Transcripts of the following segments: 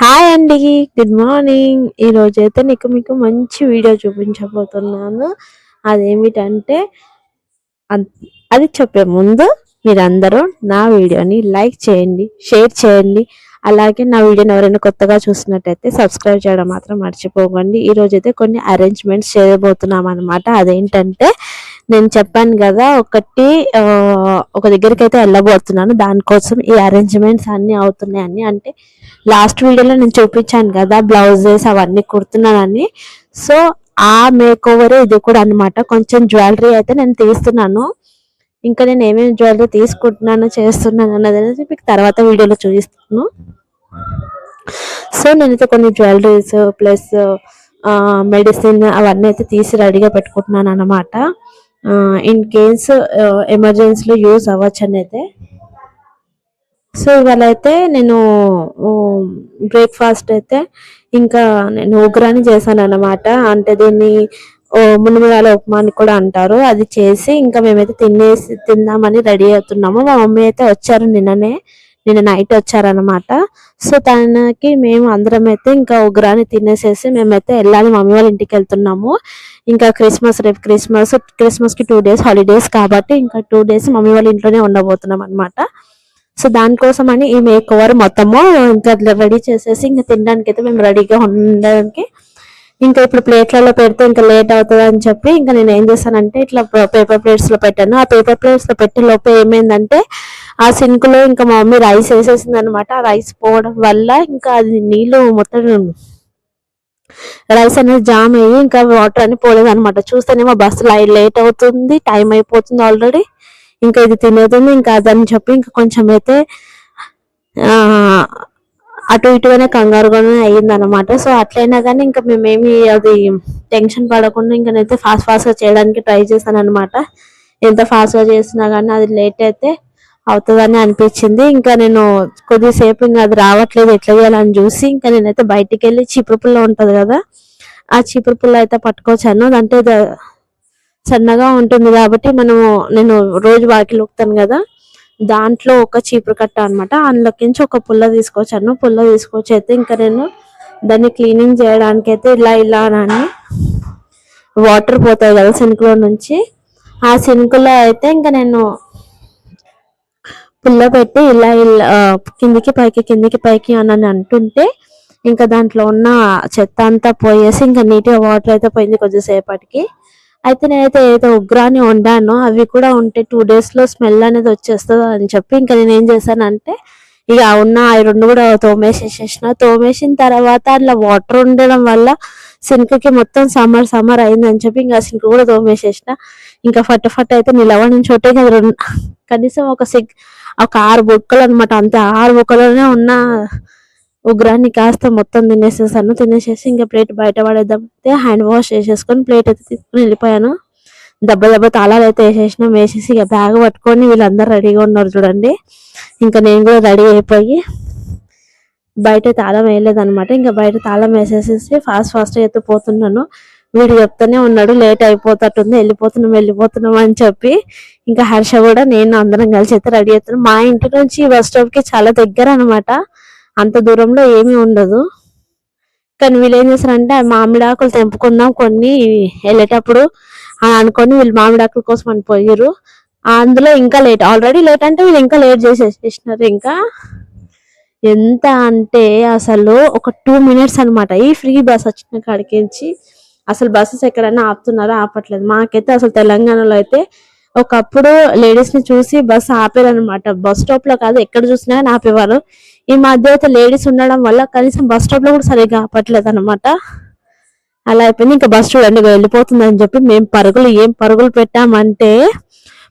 Hi అండి good morning ఈరోజు అయితే నీకు మీకు మంచి వీడియో చూపించబోతున్నాను. అదేమిటంటే అది చెప్పే ముందు మీరందరూ నా వీడియోని లైక్ చేయండి షేర్ చేయండి. అలాగే నా వీడియోని ఎవరైనా కొత్తగా చూసినట్టయితే సబ్స్క్రైబ్ చేయడం మాత్రం మర్చిపోకండి. ఈ అయితే కొన్ని అరేంజ్మెంట్స్ చేయబోతున్నాం అనమాట అదేంటంటే నేను చెప్పాను కదా ఒకటి ఒక దగ్గరికి అయితే వెళ్ళబోతున్నాను. దానికోసం ఈ అరేంజ్మెంట్స్ అన్నీ అవుతున్నాయి అన్ని అంటే లాస్ట్ వీడియోలో నేను చూపించాను కదా బ్లౌజెస్ అవన్నీ కుడుతున్నానని. సో ఆ మేక్ ఇది కూడా అన్నమాట. కొంచెం జ్యువెలరీ అయితే నేను తీస్తున్నాను. ఇంకా నేను ఏమేమి జ్యువెలరీ తీసుకుంటున్నాను చేస్తున్నాను అన్నది అనేది మీకు తర్వాత వీడియోలో చూపిస్తాను. సో నేనైతే కొన్ని జ్యువెలరీస్ ప్లస్ మెడిసిన్ అవన్నీ అయితే తీసి రెడీగా పెట్టుకుంటున్నాను అనమాట ఇన్ కేస్ ఎమర్జెన్సీలో యూస్ అవ్వచ్చు అని అయితే సో ఇవాళ అయితే నేను బ్రేక్ఫాస్ట్ అయితే ఇంకా నేను ఉగ్రాని చేశాను అనమాట అంటే దీన్ని ఓ మునిమిరాల ఉప్మా అని కూడా అంటారు. అది చేసి ఇంకా మేమైతే తినేసి తిందామని రెడీ అవుతున్నాము. మా మమ్మీ అయితే వచ్చారు నిన్ననే. నిన్న నైట్ వచ్చారనమాట సో తనకి మేము అందరం అయితే ఇంకా ఉగ్రాన్ని తినేసేసి మేమైతే వెళ్ళాలి. మమ్మీ వాళ్ళ ఇంటికి వెళ్తున్నాము. ఇంకా క్రిస్మస్ రేపు క్రిస్మస్ క్రిస్మస్కి టూ డేస్ హాలిడేస్ కాబట్టి ఇంకా టూ డేస్ మమ్మీ వాళ్ళ ఇంట్లోనే ఉండబోతున్నాం అనమాట సో దానికోసం అని ఈ మేక్ ఓవర్ మొత్తము ఇంకా రెడీ చేసేసి ఇంకా తినడానికి అయితే మేము రెడీగా ఉండడానికి ఇంకా ఇప్పుడు ప్లేట్లలో పెడితే ఇంకా లేట్ అవుతుంది అని చెప్పి ఇంకా నేను ఏం చేశానంటే ఇట్లా పేపర్ ప్లేట్స్లో పెట్టాను. ఆ పేపర్ ప్లేట్స్లో పెట్టే లోపే ఏమైందంటే ఆ సింక్లో ఇంకా మా మమ్మీ రైస్ వేసేసింది అనమాట ఆ రైస్ పోవడం వల్ల ఇంకా అది నీళ్ళు మొత్తం రైస్ అనేది జామ్ అయ్యి ఇంకా వాటర్ అని పోలేదు అనమాట చూస్తేనేమో బస్సు లేట్ అవుతుంది టైం అయిపోతుంది ఆల్రెడీ ఇంకా ఇది తినేది ఇంకా అదని చెప్పి ఇంకా కొంచెం అయితే ఆ అటు ఇటుగానే కంగారుగానే అయ్యింది అనమాట సో అట్లయినా కానీ ఇంకా మేమేమి అది టెన్షన్ పడకుండా ఇంకా నేనైతే ఫాస్ట్ ఫాస్ట్గా చేయడానికి ట్రై చేశాను అనమాట ఎంత ఫాస్ట్గా చేసినా కానీ అది లేట్ అయితే అవుతుందని అనిపించింది. ఇంకా నేను కొద్దిసేపు ఇంకా అది రావట్లేదు ఎట్లా చేయాలని చూసి ఇంకా నేనైతే బయటికి వెళ్ళి చీపురు పుల్ల ఉంటుంది కదా ఆ చీపురు పుల్ల అయితే పట్టుకొచ్చాను. అంటే సన్నగా ఉంటుంది కాబట్టి మనము నేను రోజు వాకిలి ఉక్కుతాను కదా దాంట్లో ఒక చీపురు కట్ట అనమాట అందులోకించి ఒక పుల్ల తీసుకొచ్చాను. పుల్ల తీసుకొచ్చి అయితే ఇంకా నేను దాన్ని క్లీనింగ్ చేయడానికి అయితే ఇలా ఇలా అని వాటర్ పోతాయి కదా సినుకులో నుంచి. ఆ శనుకులో అయితే ఇంకా నేను పుల్ల పెట్టి ఇలా ఇలా కిందికి పైకి కిందికి పైకి అని అంటుంటే ఇంకా దాంట్లో ఉన్న చెత్త అంతా పోయేసి ఇంకా నీట్గా వాటర్ అయితే పోయింది కొద్దిసేపటికి. అయితే నేనైతే ఏదో ఉగ్రాని వండాను అవి కూడా ఉంటే టూ డేస్లో స్మెల్ అనేది వచ్చేస్తుంది అని చెప్పి ఇంకా నేను ఏం చేశానంటే ఇక ఉన్న ఆ రెండు కూడా తోమేసేసేసిన. తోమేసిన తర్వాత అట్లా వాటర్ ఉండడం వల్ల సింక్కి మొత్తం సమ్మర్ సమ్మర్ అయిందని చెప్పి ఇంకా సింక్ కూడా తోమేసేసిన. ఇంకా ఫట్ ఫట్ అయితే నిలవని చోటే ఇంకా రెండు కనీసం ఒక సిక్ ఒక ఆరు బుక్కలు అనమాట అంతే. ఆరు బుక్కలోనే ఉన్న ఉగ్రాన్ని కాస్త మొత్తం తినేసేసాను తినేసేసి ఇంకా ప్లేట్ బయట పడేద్దాం. అయితే హ్యాండ్ వాష్ చేసేసుకొని ప్లేట్ అయితే తీసుకుని వెళ్ళిపోయాను. దెబ్బ దెబ్బ తాళాలు అయితే వేసేసినాం వేసేసి ఇక బ్యాగ్ పట్టుకొని వీళ్ళందరూ రెడీగా ఉన్నారు చూడండి. ఇంకా నేను కూడా రెడీ అయిపోయి బయట తాళం వేయలేదు అనమాట ఇంకా బయట తాళం వేసేసేసి ఫాస్ట్ ఫాస్ట్ అయితే పోతున్నాను. వీడు చెప్తూనే ఉన్నాడు లేట్ అయిపోతట్టుంది వెళ్ళిపోతున్నాం వెళ్ళిపోతున్నాం అని చెప్పి. ఇంకా హర్ష కూడా నేను అందరం కలిసి అయితే రెడీ అవుతున్నాం. మా ఇంటి నుంచి బస్ స్టాప్కి చాలా దగ్గర అనమాట అంత దూరంలో ఏమీ ఉండదు. కానీ వీళ్ళు ఏం చేస్తారంటే మామిడాకులు తెంపుకుందాం కొన్ని వెళ్ళేటప్పుడు అని అనుకొని వీళ్ళు మామిడాకుల కోసం అని పోయారు అందులో ఇంకా లేట్ ఆల్రెడీ లేట్ అంటే వీళ్ళు ఇంకా లేట్ చేసేసినారు ఇంకా. ఎంత అంటే అసలు ఒక టూ మినిట్స్ అనమాట ఈ ఫ్రీ బస్ వచ్చిన కాడికించి అసలు బస్సెస్ ఎక్కడైనా ఆపుతున్నారా ఆపట్లేదు. మాకైతే అసలు తెలంగాణలో అయితే ఒకప్పుడు లేడీస్ని చూసి బస్సు ఆపారనమాట బస్ స్టాప్లో కాదు ఎక్కడ చూసినా కానీ ఆపేవారు. ఈ మధ్య అయితే లేడీస్ ఉండడం వల్ల కనీసం బస్ స్టాప్లో కూడా సరిగ్గా ఆపట్లేదు అనమాట అలా అయిపోయింది. ఇంకా బస్ చూడండి ఇక వెళ్ళిపోతుంది అని చెప్పి మేము పరుగులు ఏం పరుగులు పెట్టామంటే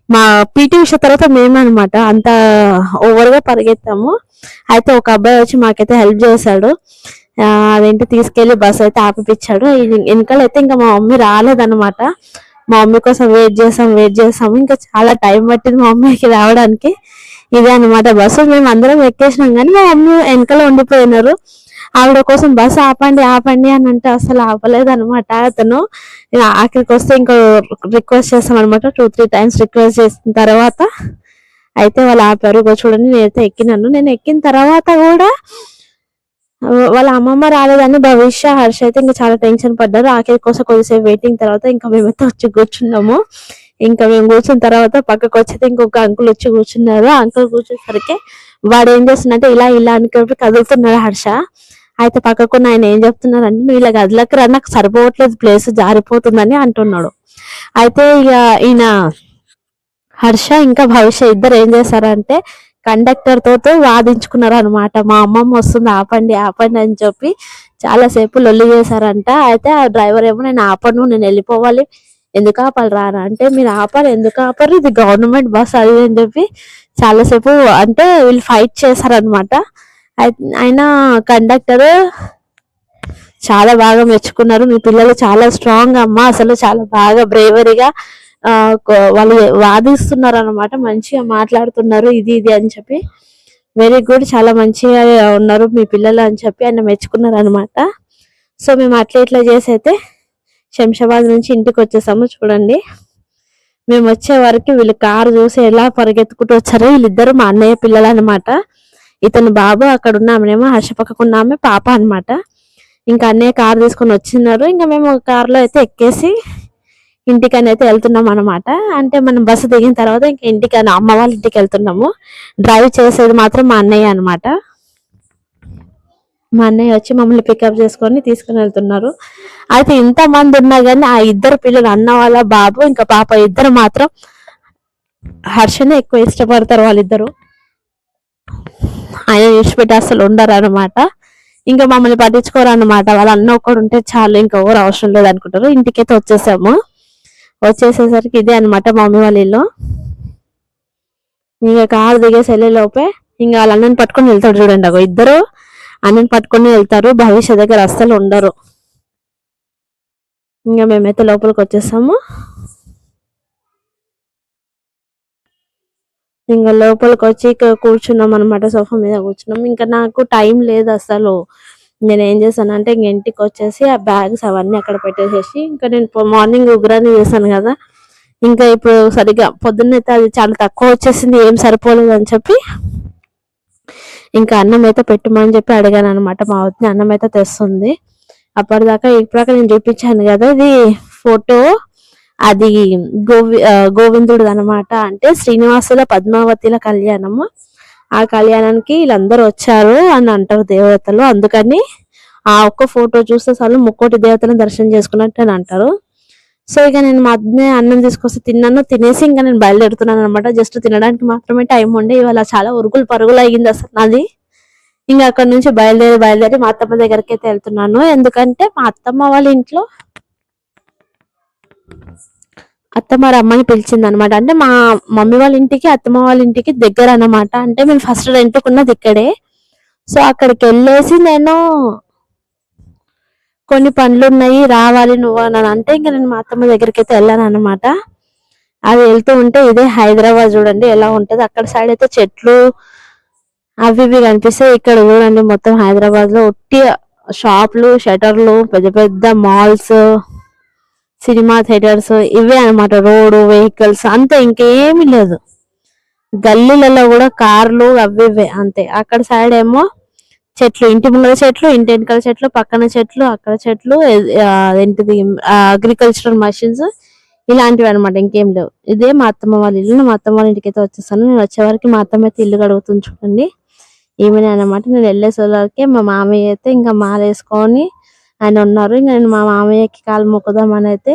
మా పీటీ ఉష తర్వాత మేమే అనమాట అంత ఓవర్గా పరిగెత్తాము. అయితే ఒక అబ్బాయి వచ్చి మాకైతే హెల్ప్ చేశాడు. అదేంటి తీసుకెళ్ళి బస్ అయితే ఆపిపించాడు వెనకాల అయితే ఇంకా మా మమ్మీ రాలేదనమాట మా మమ్మీ కోసం వెయిట్ చేసాం వెయిట్ చేసాం ఇంకా చాలా టైం పట్టింది మా మమ్మీకి రావడానికి. ఇదే అన్నమాట. బస్సు మేము అందరం ఎక్కేసినాం కానీ మా మమ్మీ వెనకలో ఉండిపోయినారు. ఆవిడ కోసం బస్సు ఆపండి ఆపండి అని అంటే అసలు ఆపలేదు అనమాట అతను అక్కడికి వస్తే ఇంకా రిక్వెస్ట్ చేస్తాం అనమాట టూ త్రీ టైమ్స్ రిక్వెస్ట్ చేసిన తర్వాత అయితే వాళ్ళు ఆపారు. ఇగో చూడండి నేనైతే ఎక్కినాను. నేను ఎక్కిన తర్వాత కూడా వాళ్ళ అమ్మమ్మ రాలేదని భవిష్య హర్ష అయితే ఇంకా చాలా టెన్షన్ పడ్డారు. ఆఖరి కోసం కొద్దిసేపు వెయిటింగ్ తర్వాత ఇంకా మేమైతే వచ్చి కూర్చున్నాము. ఇంకా మేము కూర్చున్న తర్వాత పక్కకు వచ్చేది ఇంకొక అంకుల్ వచ్చి కూర్చున్నారు. ఆ అంకుల్ కూర్చునేసరికి వాడు ఏం చేస్తున్నట్టే ఇలా ఇలా అని కదులుతున్నాడు హర్ష. అయితే పక్కకున్న ఆయన ఏం చెప్తున్నారంటే నువ్వు ఇలా గదిలోకి రా నాకు సరిపోవట్లేదు ప్లేస్ జారిపోతుందని అంటున్నాడు. అయితే ఇక ఈయన హర్ష ఇంకా భవిష్య ఇద్దరు ఏం చేశారంటే కండక్టర్ తోతో వాదించుకున్నారు అనమాట మా అమ్మమ్మ వస్తుంది ఆపండి ఆపండి అని చెప్పి చాలాసేపు లొల్లి చేశారంట. అయితే ఆ డ్రైవర్ ఏమో నేను ఆపను నేను వెళ్ళిపోవాలి ఎందుకు ఆపాలి రారా అంటే మీరు ఆపాలి ఎందుకు ఆపరు ఇది గవర్నమెంట్ బస్ అది అని చెప్పి చాలాసేపు అంటే వీళ్ళు ఫైట్ చేశారనమాట అయినా కండక్టర్ చాలా బాగా మెచ్చుకున్నారు. మీ పిల్లలు చాలా స్ట్రాంగ్ అమ్మ. అసలు చాలా బాగా బ్రేవరీగా వాళ్ళు వాదిస్తున్నారు అనమాట మంచిగా మాట్లాడుతున్నారు. ఇది ఇది అని చెప్పి. వెరీ గుడ్ చాలా మంచిగా ఉన్నారు మీ పిల్లలు అని చెప్పి ఆయన మెచ్చుకున్నారు అనమాట సో మేము అట్లా ఇట్లా చేసి అయితే శంషాబాద్ నుంచి ఇంటికి వచ్చేసాము చూడండి. మేము వచ్చే వరకు వీళ్ళు కారు చూసి ఎలా పరిగెత్తుకుంటూ వచ్చారో వీళ్ళిద్దరు మా అన్నయ్య పిల్లలు అనమాట ఇతను బాబు అక్కడ ఉన్నామేమో హర్ష పక్కకున్నామే పాప అనమాట ఇంకా అన్నయ్య కారు తీసుకొని వచ్చినారు ఇంకా మేము కారులో అయితే ఎక్కేసి ఇంటికని అయితే వెళ్తున్నాం అనమాట అంటే మనం బస్సు దిగిన తర్వాత ఇంకా ఇంటికని అమ్మ వాళ్ళ ఇంటికి వెళ్తున్నాము. డ్రైవ్ చేసేది మాత్రం మా అన్నయ్య అనమాట మా అన్నయ్య వచ్చి మమ్మల్ని పికప్ చేసుకొని తీసుకుని వెళ్తున్నారు. అయితే ఇంత మంది ఉన్నా కానీ ఆ ఇద్దరు పిల్లలు అన్న వాళ్ళ బాబు ఇంకా పాప ఇద్దరు మాత్రం హర్షనే ఎక్కువ ఇష్టపడతారు వాళ్ళిద్దరు. ఆయన విడిచిపెట్టి అసలు ఉండరు అనమాట ఇంకా మమ్మల్ని పట్టించుకోరు అనమాట వాళ్ళ అన్న ఒక్కడు ఉంటే చాలు ఇంకా ఎవరు అవసరం లేదు అనుకుంటారు. ఇంటికైతే వచ్చేసాము. వచ్చేసేసరికి ఇదే అనమాట మమ్మీ వాళ్ళ ఇల్లు. ఇంకా కారు దిగేసి వెళ్ళే లోపే ఇంకా వాళ్ళ అన్నని పట్టుకొని వెళ్తాడు చూడండి అగో ఇద్దరు. అన్నని పట్టుకొని వెళ్తారు. భవిష్య దగ్గర అస్సలు ఉండరు. ఇంకా మేమైతే లోపలికి వచ్చేసాము. ఇంకా లోపలికి వచ్చి కూర్చున్నాం అనమాట సోఫా మీద కూర్చున్నాం. ఇంకా నాకు టైం లేదు అసలు. నేను ఏం చేశాను అంటే ఇంక ఇంటికి వచ్చేసి ఆ బ్యాగ్స్ అవన్నీ అక్కడ పెట్టేసేసి ఇంకా నేను మార్నింగ్ ఉగ్రాన్ని చేశాను కదా. ఇంకా ఇప్పుడు సరిగ్గా పొద్దున్నైతే అది చాలా తక్కువ వచ్చేసింది ఏం సరిపోలేదు అని చెప్పి. ఇంకా అన్నం అయితే పెట్టమని చెప్పి అడిగాను అనమాట మా వదిన అన్నం అయితే తెస్తుంది. అప్పటిదాకా ఇప్పటిదాకా నేను చూపించాను కదా ఇది ఫోటో. అది గోవి గోవిందుడు అనమాట అంటే శ్రీనివాసుల పద్మావతిల కళ్యాణము. ఆ కళ్యాణానికి వీళ్ళందరూ వచ్చారు అని అంటారు దేవతలు. అందుకని ఆ ఒక్క ఫోటో చూస్తే చాలు ముక్కోటి దేవతలను దర్శనం చేసుకున్నట్టు అని అంటారు. సో ఇక నేను మధ్య అన్నం తీసుకొస్తే తిన్నాను. తినేసి ఇంకా నేను బయలుదేరుతున్నాను అనమాట. జస్ట్ తినడానికి మాత్రమే టైం ఉండే. ఇవాళ చాలా ఉరుకులు పరుగులు అయ్యింది అసలు నాది. ఇంకా అక్కడ నుంచి బయలుదేరి బయలుదేరి మా అత్తమ్మ దగ్గరికి అయితే వెళ్తున్నాను. ఎందుకంటే మా అత్తమ్మ వాళ్ళ ఇంట్లో అత్తమ్మ రమ్మని పిలిచింది అనమాట అంటే మా మమ్మీ వాళ్ళ ఇంటికి అత్తమ్మ వాళ్ళ ఇంటికి దగ్గర అన్నమాట అంటే మేము ఫస్ట్ రెంట్కున్నది ఇక్కడే. సో అక్కడికి వెళ్ళేసి నేను కొన్ని పనులు ఉన్నాయి రావాలి నువ్వు అని అంటే ఇంకా నేను మా అత్తమ్మ దగ్గరికి అయితే వెళ్ళాను అనమాట అది వెళ్తూ ఉంటే ఇదే హైదరాబాద్ చూడండి ఎలా ఉంటది. అక్కడ సైడ్ అయితే చెట్లు అవి ఇవి కనిపిస్తాయి. ఇక్కడ చూడండి మొత్తం హైదరాబాద్లో ఒట్టి షాపులు షటర్లు పెద్ద పెద్ద మాల్స్ సినిమా థియేటర్స్ ఇవే అన్నమాట. రోడ్డు వెహికల్స్ అంతే ఇంకేమీ లేదు. గల్లీలలో కూడా కార్లు అవి ఇవే అంతే. అక్కడ సైడ్ ఏమో చెట్లు ఇంటి ముందర చెట్లు ఇంటి వెనకాల చెట్లు పక్కన చెట్లు అక్కడ చెట్లు ఏంటిది అగ్రికల్చరల్ మషిన్స్ ఇలాంటివి అన్నమాట ఇంకేం లేవు. ఇదే మా అత్తమ్మ వాళ్ళ ఇల్లు. మా అత్తమ్మ వాళ్ళ ఇంటికి అయితే వచ్చేసాను నేను వచ్చే వరకు మా అత్తమ్మ అయితే ఇల్లు కడుగుతుంది చూడండి. ఏమైనా అనమాట నేను వెళ్ళేసరికి మా మామయ్య అయితే ఇంకా మాలేసుకొని ఆయన ఉన్నారు. ఇంకా నేను మా మామయ్యకి కాలు మొక్కుదామని అయితే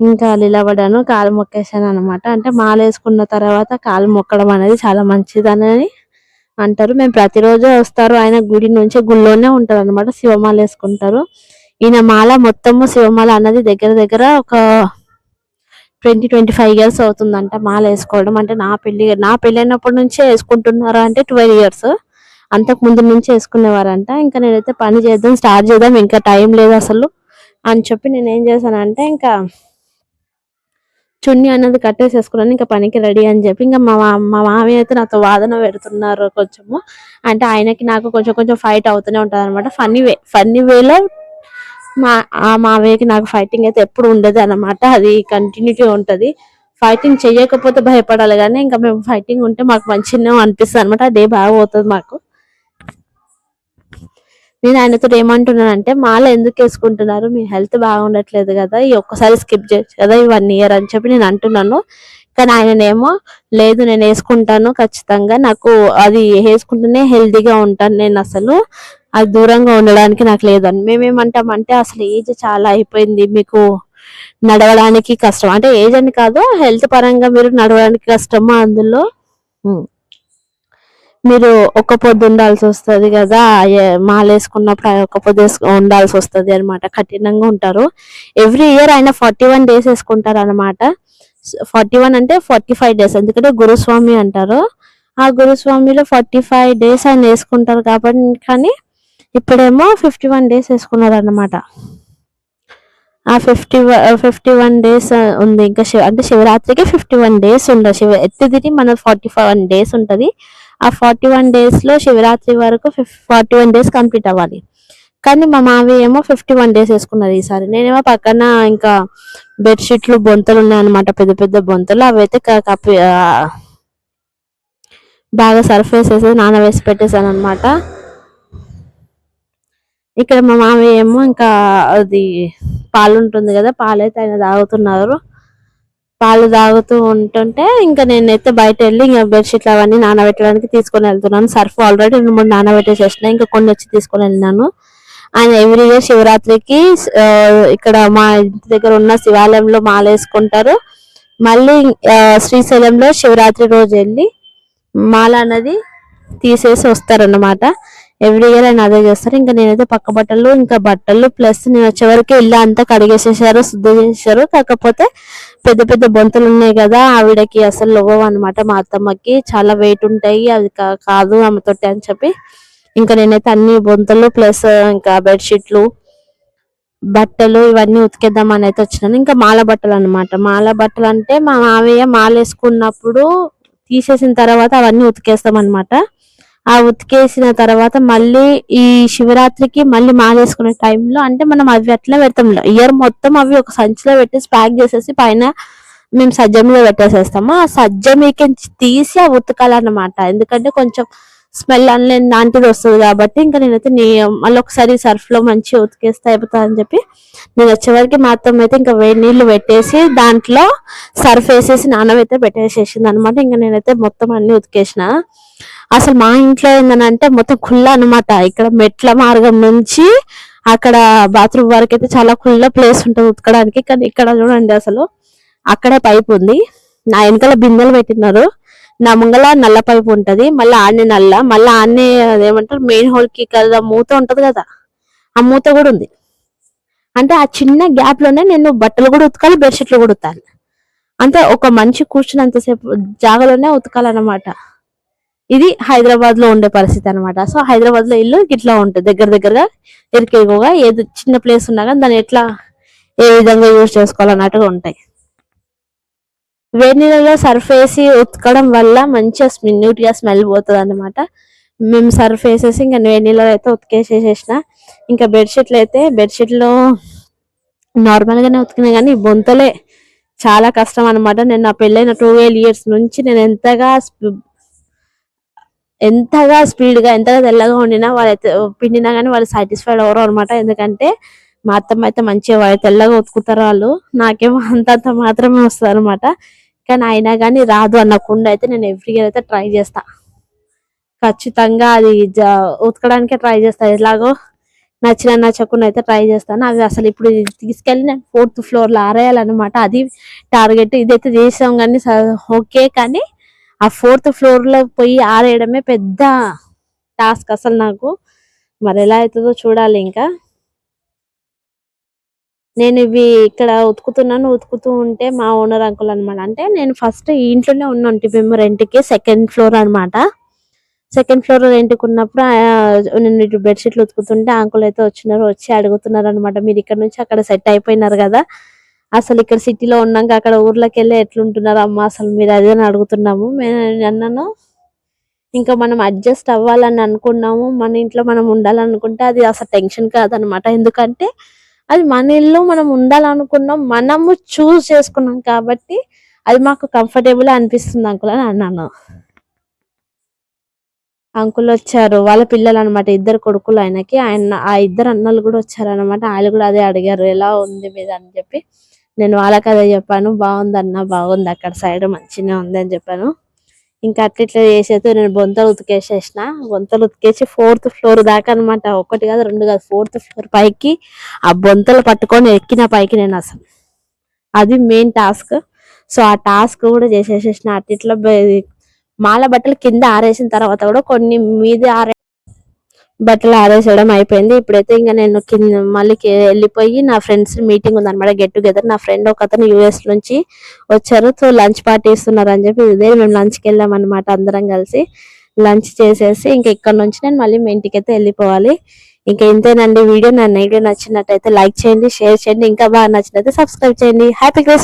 ఇంకా నిలబడాను కాలు మొక్కేసాను అనమాట అంటే మాలేసుకున్న తర్వాత కాలు మొక్కడం అనేది చాలా మంచిదని అంటారు. మేము ప్రతిరోజు వస్తారు. ఆయన గుడి నుంచి గుళ్ళోనే ఉంటారు అనమాట శివమాల వేసుకుంటారు. ఈయన మాల మొత్తము శివమాల అన్నది దగ్గర దగ్గర ఒక ట్వంటీ ట్వంటీ ఫైవ్ ఇయర్స్ అవుతుందంట మాల వేసుకోవడం. అంటే నా పెళ్ళి నా పెళ్ళైనప్పటి నుంచే వేసుకుంటున్నారు అంటే ట్వెల్వ్ ఇయర్స్. అంతకు ముందు నుంచి వేసుకునేవారంట. ఇంకా నేనైతే పని చేద్దాం స్టార్ట్ చేద్దాం. ఇంకా టైం లేదు అసలు అని చెప్పి నేను ఏం చేశానంటే ఇంకా చున్నీ అన్నది కట్టేసేసుకున్నాను ఇంకా పనికి రెడీ అని చెప్పి ఇంకా మా మా- మామయ్య అయితే నాతో వాదన పెడుతున్నారు కొంచెము. అంటే ఆయనకి నాకు కొంచెం కొంచెం ఫైట్ అవుతూనే ఉంటది అనమాట ఫన్నీ వే ఫన్నీ వేలో మా ఆ మామయ్యకి నాకు ఫైటింగ్ అయితే ఎప్పుడు ఉండదు అనమాట అది కంటిన్యూటీ ఉంటది. ఫైటింగ్ చేయకపోతే భయపడాలి కానీ ఇంకా మేము ఫైటింగ్ ఉంటే మాకు మంచిగా అనిపిస్తుంది అనమాట డే బాగా పోతుంది మాకు. నేను ఆయనతో ఏమంటున్నానంటే మాల ఎందుకు వేసుకుంటున్నారు? మీ హెల్త్ బాగుండట్లేదు కదా ఈ ఒక్కసారి స్కిప్ చేయొచ్చు కదా ఈ వన్ ఇయర్ అని చెప్పి నేను అంటున్నాను. కానీ ఆయననేమో లేదు నేను వేసుకుంటాను ఖచ్చితంగా. నాకు అది వేసుకుంటేనే హెల్తీగా ఉంటాను. నేను అసలు అది దూరంగా ఉండడానికి నాకు లేదని. మేమేమంటామంటే అసలు ఏజ్ చాలా అయిపోయింది. మీకు నడవడానికి కష్టం. అంటే ఏజ్ అని కాదు హెల్త్ పరంగా మీరు నడవడానికి కష్టమా అందులో? మీరు ఒక్క పొద్దు ఉండాల్సి వస్తుంది కదా మాలేసుకున్నప్పుడు మాల వేసుకున్నప్పుడు ఒక్క పొద్దు వేసుకు- ఉండాల్సి వస్తుంది అనమాట కఠినంగా ఉంటారు. ఎవ్రీ ఇయర్ ఆయన ఫార్టీ వన్ డేస్ వేసుకుంటారు అనమాట ఫార్టీ వన్ అంటే ఫార్టీ ఫైవ్ డేస్ ఎందుకంటే గురుస్వామి అంటారు. ఆ గురుస్వామిలో ఫార్టీ ఫైవ్ డేస్ ఆయన వేసుకుంటారు కాబట్టి కానీ ఇప్పుడేమో ఫిఫ్టీ వన్ డేస్ వేసుకున్నారు అనమాట ఆ ఫిఫ్టీ ఫిఫ్టీ వన్ డేస్ ఉంది. ఇంకా శివ అంటే శివరాత్రికి ఫిఫ్టీ వన్ డేస్ ఉండదు శివ ఎత్తిదిరి మన ఫార్టీ వన్ డేస్ ఉంటుంది. ఆ ఫార్టీ వన్ డేస్లో శివరాత్రి వరకు ఫార్టీ వన్ డేస్ కంప్లీట్ అవ్వాలి. కానీ మా మావి ఏమో ఫిఫ్టీ వన్ డేస్ వేసుకున్నారు ఈసారి. నేనేమో పక్కన ఇంకా బెడ్షీట్లు బొంతలు ఉన్నాయన్నమాట. పెద్ద పెద్ద బొంతలు. అవి అయితే కప్పి బాగా సర్ఫ్ వేసేసి నానవేసి పెట్టేశాను అనమాట ఇక్కడ మా మామయ్య ఏమో ఇంకా అది పాలు ఉంటుంది కదా పాలైతే ఆయన తాగుతున్నారు. పాలు తాగుతూ ఉంటుంటే ఇంకా నేనైతే బయట వెళ్ళి ఇంకా బెడ్షీట్లు అవన్నీ నానబెట్టడానికి తీసుకొని వెళ్తున్నాను. సర్ఫ్ ఆల్రెడీ రెండు మూడు నానబెట్టేసేసిన. ఇంకా కొన్ని వచ్చి తీసుకొని వెళ్ళినాను. అండ్ ఎవ్రీ ఇయర్ శివరాత్రికి ఇక్కడ మా ఇంటి దగ్గర ఉన్న శివాలయంలో మాల వేసుకుంటారు. మళ్ళీ శ్రీశైలంలో శివరాత్రి రోజు వెళ్ళి మాల అనేది తీసేసి వస్తారన్నమాట. ఎవ్రీ ఇయర్ ఆయన అదే చేస్తారు. ఇంకా నేనైతే పక్క బట్టలు ఇంకా బట్టలు ప్లస్ నేను వచ్చేవరకు ఇల్లు అంతా కడిగేసేసారు శుద్ధి చేసేసారు. కాకపోతే పెద్ద పెద్ద బొంతలు ఉన్నాయి కదా ఆవిడకి అసలు లోవ్ అనమాట మా అత్తమ్మకి చాలా వెయిట్ ఉంటాయి. అది కా- కాదు ఆమెతోటి అని చెప్పి. ఇంకా నేనైతే అన్ని బొంతలు ప్లస్ ఇంకా బెడ్షీట్లు బట్టలు ఇవన్నీ ఉతికేద్దామని అయితే వచ్చినాను. ఇంకా మాల బట్టలు అనమాట మాల బట్టలు అంటే మా మావయ్య మాల వేసుకున్నప్పుడు తీసేసిన తర్వాత అవన్నీ ఉతికేస్తాం అనమాట ఆ ఉతికేసిన తర్వాత మళ్ళీ ఈ శివరాత్రికి మళ్ళీ మానేసుకునే టైంలో అంటే మనం అవి అట్లా పెడతాం. ఇయర్ మొత్తం అవి ఒక సంచిలో పెట్టేసి ప్యాక్ చేసేసి పైన మేము సజ్జమిలో పెట్టేసేస్తాము. ఆ సజ్జమికి మీకు తీసి ఆ ఉతకాలన్నమాట. ఎందుకంటే కొంచెం స్మెల్ అనలేని లాంటిది వస్తుంది కాబట్టి ఇంకా నేనైతే నీ మళ్ళీ ఒకసారి సర్ఫ్లో మంచిగా ఉతికేస్తే అయిపోతా అని చెప్పి నేను వచ్చేవరకు మా అత్తమ్మ అయితే ఇంకా వేడి నీళ్ళు పెట్టేసి దాంట్లో సర్ఫ్ వేసేసి నానబెట్టే పెట్టేసేసింది అనమాట ఇంకా నేనైతే మొత్తం అన్ని ఉతికేసిన. అసలు మా ఇంట్లో ఏంటంటే మొత్తం కుళ్ళ అన్నమాట. ఇక్కడ మెట్ల మార్గం నుంచి అక్కడ బాత్రూమ్ వరకు అయితే చాలా కుళ్ళ ప్లేస్ ఉంటుంది ఉతకడానికి. కానీ ఇక్కడ చూడండి అసలు అక్కడే పైప్ ఉంది. నా వెనకాల బిందెలు పెట్టినారు. నా ముంగల నల్ల పైపు ఉంటుంది. మళ్ళీ ఆనే నల్ల. మళ్ళీ ఆనే అదేమంటారు? మెయిన్ హోల్కి కదా మూత ఉంటుంది కదా. ఆ మూత కూడా ఉంది. అంటే ఆ చిన్న గ్యాప్లోనే నేను బట్టలు కూడా ఉతకాలి బెడ్షీట్లు కూడా ఉతకాలి. అంటే ఒక మనిషి కూర్చున్నంతసేపు జాగలోనే ఉతకాలన్నమాట. ఇది హైదరాబాద్లో ఉండే పరిస్థితి అనమాట సో హైదరాబాద్లో ఇల్లు ఇట్లా ఉంటుంది. దగ్గర దగ్గరగా ఇరికేగోగా ఏది చిన్న ప్లేస్ ఉన్నా కానీ దాన్ని ఎట్లా ఏ విధంగా యూజ్ చేసుకోవాలన్నట్టుగా ఉంటాయి. వేడి నీళ్ళలో సర్ఫ్ వేసి ఉతకడం వల్ల మంచిగా నీట్గా స్మెల్ పోతుంది అనమాట మేము సర్ఫ్ వేసేసి ఇంకా వేడి నీళ్ళలో అయితే ఉతికేసేసేసిన. ఇంకా బెడ్షీట్లు అయితే బెడ్షీట్లో నార్మల్ గానే ఉతికినా కానీ బొంతలే చాలా కష్టం అనమాట నేను నా పెళ్ళైన టూ ఇయర్స్ నుంచి నేను ఎంతగా ఎంతగా స్పీడ్గా ఎంతగా తెల్లగా ఉండినా వాళ్ళైతే పిండినా కానీ వాళ్ళు సాటిస్ఫైడ్ అవ్వరు అనమాట ఎందుకంటే మా అత్తమ్మ అయితే మంచిగా వాళ్ళు తెల్లగా ఉతుకుతారు వాళ్ళు. నాకేమో అంతంత మాత్రమే వస్తుంది అనమాట కానీ అయినా కానీ రాదు అన్నకుండా అయితే నేను ఎవ్రీ ఇయర్ అయితే ట్రై చేస్తా. ఖచ్చితంగా అది ఉతకడానికే ట్రై చేస్తా. ఎలాగో నచ్చిన నచ్చకుండా అయితే ట్రై చేస్తాను అది అసలు ఇప్పుడు తీసుకెళ్ళి నేను ఫోర్త్ ఫ్లోర్లో ఆరేయాలన్నమాట. అది టార్గెట్ ఇదైతే చేసాం కానీ ఓకే కానీ ఆ ఫోర్త్ ఫ్లోర్లో పోయి ఆరేయడమే పెద్ద టాస్క్ అసలు నాకు. మరి ఎలా అవుతుందో చూడాలి ఇంకా. నేను ఇవి ఇక్కడ ఉతుకుతున్నాను ఉతుకుతూ ఉంటే మా ఓనర్ అంకుల్ అనమాట అంటే నేను ఫస్ట్ ఈ ఇంట్లోనే ఉన్నాను మేము రెంట్కి సెకండ్ ఫ్లోర్ అన్నమాట. సెకండ్ ఫ్లోర్ రెంట్కి ఉన్నప్పుడు నేను ఇటు బెడ్షీట్లు ఉతుకుతుంటే అంకుల్ అయితే వచ్చినారు వచ్చి అడుగుతున్నారు అనమాట మీరు ఇక్కడ నుంచి అక్కడ సెట్ అయిపోయినారు కదా. అసలు ఇక్కడ సిటీలో ఉన్నాక అక్కడ ఊర్లోకి వెళ్ళి ఎట్లుంటున్నారు అమ్మ? అసలు మీరు అదే అని అడుగుతున్నాము. నేను అన్నాను ఇంకా మనం అడ్జస్ట్ అవ్వాలని అనుకున్నాము. మన ఇంట్లో మనం ఉండాలనుకుంటే అది అసలు టెన్షన్ కాదనమాట. ఎందుకంటే అది మన ఇల్లు మనం ఉండాలనుకున్నాం. మనము చూస్ చేసుకున్నాం కాబట్టి అది మాకు కంఫర్టబుల్ అనిపిస్తుంది అంకుల్ అని అన్నాను. అంకుల్ వచ్చారు. వాళ్ళ పిల్లలు అనమాట ఇద్దరు కొడుకులు ఆయనకి. ఆయన ఆ ఇద్దరు అన్నలు కూడా వచ్చారు అనమాట వాళ్ళు కూడా అదే అడిగారు. ఎలా ఉంది మీద అని చెప్పి. నేను వాళ్ళకి అదే చెప్పాను. బాగుంది అన్న బాగుంది. అక్కడ సైడ్ మంచిగా ఉంది అని చెప్పాను. ఇంకా అట్లా ఇట్లా చేసేది నేను బొంతలు ఉతికేసేసిన. బొంతలు ఉతికేసి ఫోర్త్ ఫ్లోర్ దాకా అన్నమాట. ఒకటి కాదు రెండు కాదు ఫోర్త్ ఫ్లోర్ పైకి ఆ బొంతలు పట్టుకొని ఎక్కిన పైకి నేను అసలు. అది మెయిన్ టాస్క్ సో ఆ టాస్క్ కూడా చేసేసేసిన. అట్లా మాల బట్టలు కింద ఆరేసిన తర్వాత కూడా కొన్ని మీద ఆరే బట్టలు ఆరేసేయడం అయిపోయింది. ఇప్పుడైతే ఇంకా నేను కింద మళ్ళీ వెళ్ళిపోయి నా ఫ్రెండ్స్ మీటింగ్ ఉందన్నమాట. Get together. నా ఫ్రెండ్ ఒక అతను యూఎస్ నుంచి వచ్చారు. సో లంచ్ పార్టీ ఇస్తున్నారు అని చెప్పి ఇదే మేము లంచ్కి వెళ్ళాం అనమాట అందరం కలిసి. లంచ్ చేసేసి ఇంకా ఇక్కడ నుంచి నేను మళ్ళీ మీ ఇంటికి అయితే వెళ్ళిపోవాలి. ఇంకా ఇంతేనండి. వీడియో నా వీడియో నచ్చినట్టయితే లైక్ చేయండి షేర్ చేయండి. ఇంకా బాగా నచ్చినట్లయితే సబ్స్క్రైబ్ చేయండి. Happy Christmas!